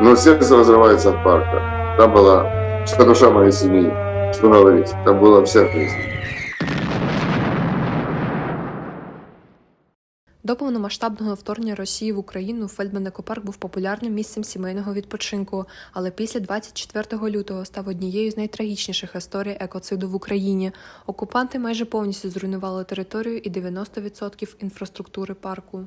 Но сердце разрывается от парка. Там была вся душа моей семьи. Что говорить, там была вся жизнь. До повномасштабного вторгнення Росії в Україну Фельдман екопарк був популярним місцем сімейного відпочинку, але після 24 лютого став однією з найтрагічніших історій екоциду в Україні. Окупанти майже повністю зруйнували територію і 90% інфраструктури парку.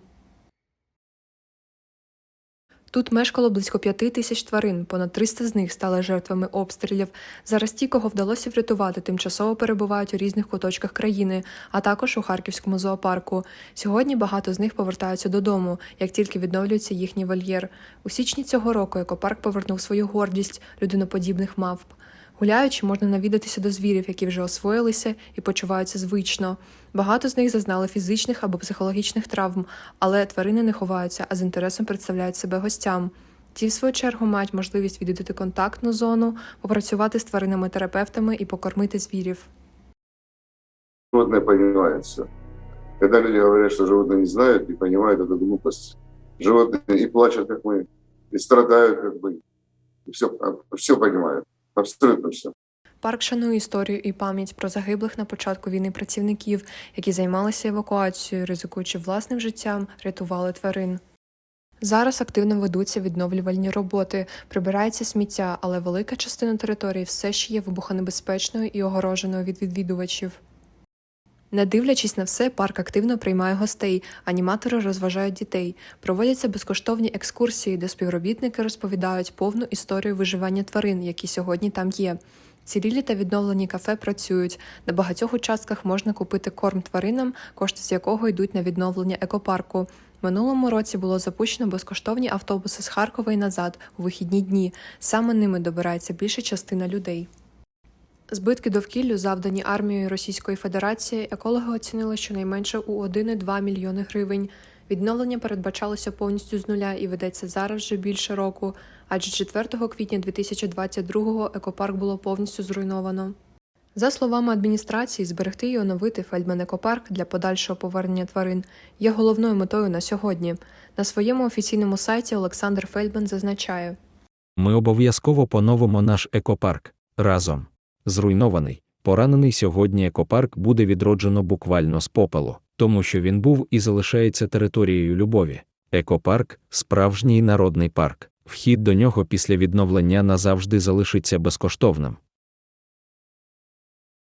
Тут мешкало близько п'яти тисяч тварин, понад 300 з них стали жертвами обстрілів. Зараз ті, кого вдалося врятувати, тимчасово перебувають у різних куточках країни, а також у Харківському зоопарку. Сьогодні багато з них повертаються додому, як тільки відновлюється їхній вольєр. У січні цього року екопарк повернув свою гордість людиноподібних мавп. Гуляючи, можна навідатися до звірів, які вже освоїлися і почуваються звично. Багато з них зазнали фізичних або психологічних травм, але тварини не ховаються, а з інтересом представляють себе гостям. Ті, в свою чергу, мають можливість відвідати контактну зону, попрацювати з тваринами-терапевтами і покормити звірів. Животные понимают все. Когда люди говорят, что животные не знают, не понимают, это глупость. Животные и плачут, как мы, и страдают, как мы. И все, все понимают. Абсолютно все. Парк шанує історію і пам'ять про загиблих на початку війни працівників, які займалися евакуацією, ризикуючи власним життям, рятували тварин. Зараз активно ведуться відновлювальні роботи, прибирається сміття, але велика частина території все ще є вибухонебезпечною і огороженою від відвідувачів. Не дивлячись на все, парк активно приймає гостей, аніматори розважають дітей, проводяться безкоштовні екскурсії, де співробітники розповідають повну історію виживання тварин, які сьогодні там є. Цілілі та відновлені кафе працюють. На багатьох участках можна купити корм тваринам, кошти з якого йдуть на відновлення екопарку. Минулому році було запущено безкоштовні автобуси з Харкова і назад у вихідні дні. Саме ними добирається більша частина людей. Збитки довкіллю, завдані армією Російської Федерації, екологи оцінили щонайменше у 1,2 мільйони гривень. Відновлення передбачалося повністю з нуля і ведеться зараз вже більше року, адже 4 квітня 2022-го екопарк було повністю зруйновано. За словами адміністрації, зберегти і оновити Фельдман екопарк для подальшого повернення тварин є головною метою на сьогодні. На своєму офіційному сайті Олександр Фельдман зазначає. Ми обов'язково поновимо наш екопарк разом. Зруйнований, поранений сьогодні екопарк буде відроджено буквально з попелу, тому що він був і залишається територією любові. Екопарк справжній народний парк. Вхід до нього після відновлення назавжди залишиться безкоштовним.